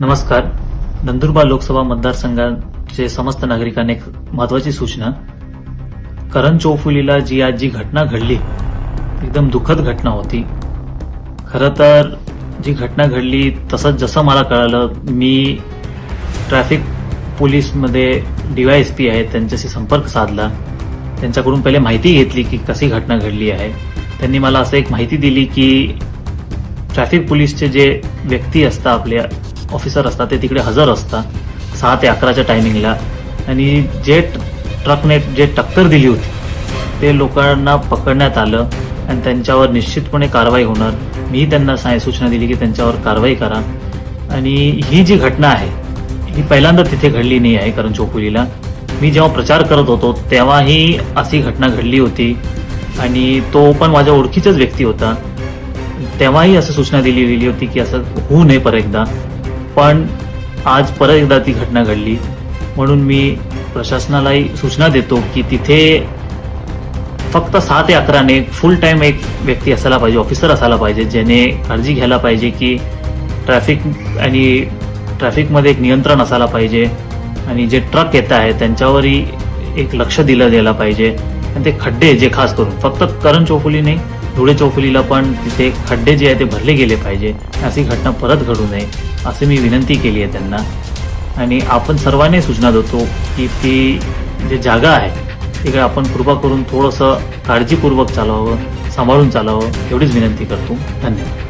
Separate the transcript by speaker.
Speaker 1: नमस्कार. नंदुरबार लोकसभा मतदारसंघाचे समस्त नागरिकांना एक महत्वाची सूचना. करण चौफुलीला जी आज जी घटना घडली एकदम दुःखद घटना होती. खरं तर जी घटना घडली तसंच जसं मला कळालं मी ट्रॅफिक पोलीसमध्ये डीवायएसपी आहेत त्यांच्याशी संपर्क साधला. त्यांच्याकडून पहिले माहिती घेतली की कशी घटना घडली आहे. त्यांनी मला असं एक माहिती दिली की ट्रॅफिक पोलीसचे जे व्यक्ती असतात आपल्या ऑफिसर असतात ते तिकडे हजर असतात. सहा ते अकराच्या टायमिंगला आणि जे ट्रकने जे टक्कर दिली होती ते लोकांना पकडण्यात आलं आणि त्यांच्यावर निश्चितपणे कारवाई होणार. मी त्यांना साय सूचना दिली की त्यांच्यावर कारवाई करा. आणि ही जी घटना आहे ही पहिल्यांदा तिथे घडली नाही आहे कारण चोकुलीला. मी जेव्हा प्रचार करत होतो तेव्हाही अशी घटना घडली होती. आणि तो पण माझ्या ओळखीचाच व्यक्ती होता. तेव्हाही असं सूचना दिली गेली होती की असं होऊ नये परत एकदा. पण आज परत एकदा ती घटना घडली. म्हणून मी प्रशासनालाही सूचना देतो की तिथे फक्त सहा ते अकराने फुल टाईम एक व्यक्ती असायला पाहिजे ऑफिसर असायला पाहिजे ज्याने काळजी घ्यायला पाहिजे की ट्रॅफिक आणि ट्रॅफिकमध्ये एक नियंत्रण असायला पाहिजे. आणि जे ट्रक येत आहे त्यांच्यावरही एक लक्ष दिलं गेलं पाहिजे. आणि ते खड्डे जे खास करून फक्त करण चौफुली नाही धुळे चौफुलीला पण तिथे खड्डे जे आहे ते भरले गेले पाहिजे. अशी घटना परत घडू नये असे मी विनंती केली आहे त्यांना. आणि आपण सर्वांनी सूचना देतो की ती जे जागा आहे तिकडे आपण कृपा करून थोडंसं काळजीपूर्वक चालवावं सांभाळून चालावं एवढीच विनंती करतो. धन्यवाद.